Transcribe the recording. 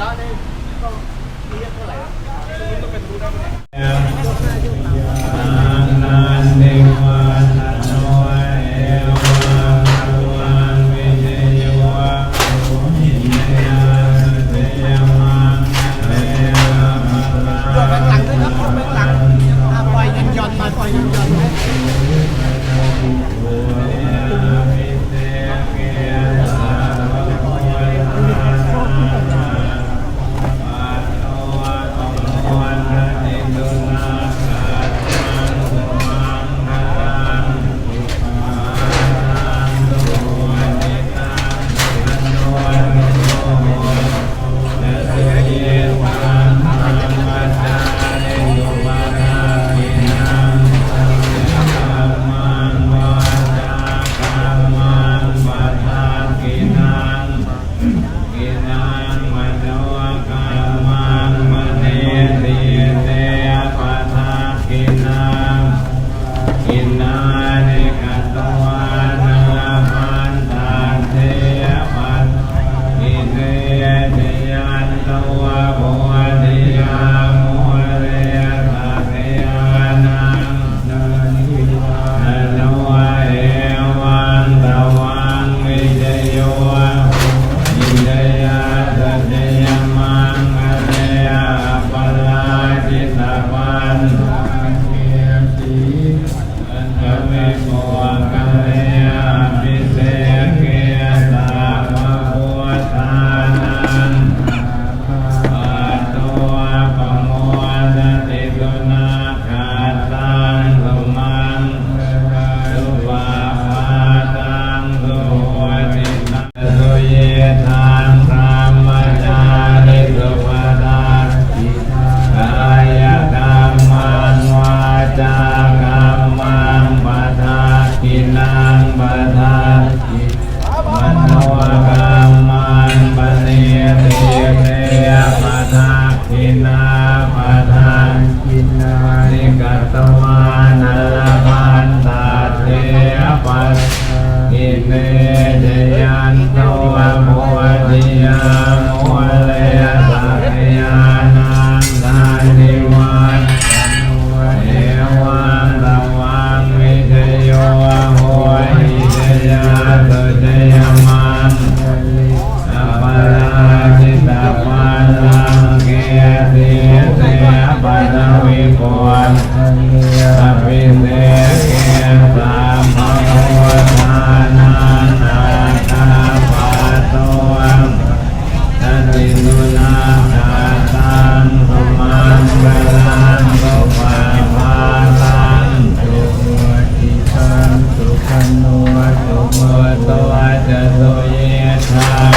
จ้าได้ก็เรียกเท่าไหร่ต้องเป็นรู้ได้ไหม ตวานัลมันตาเทปัสอิเเดยันโตโมทิยาโมเล Ah.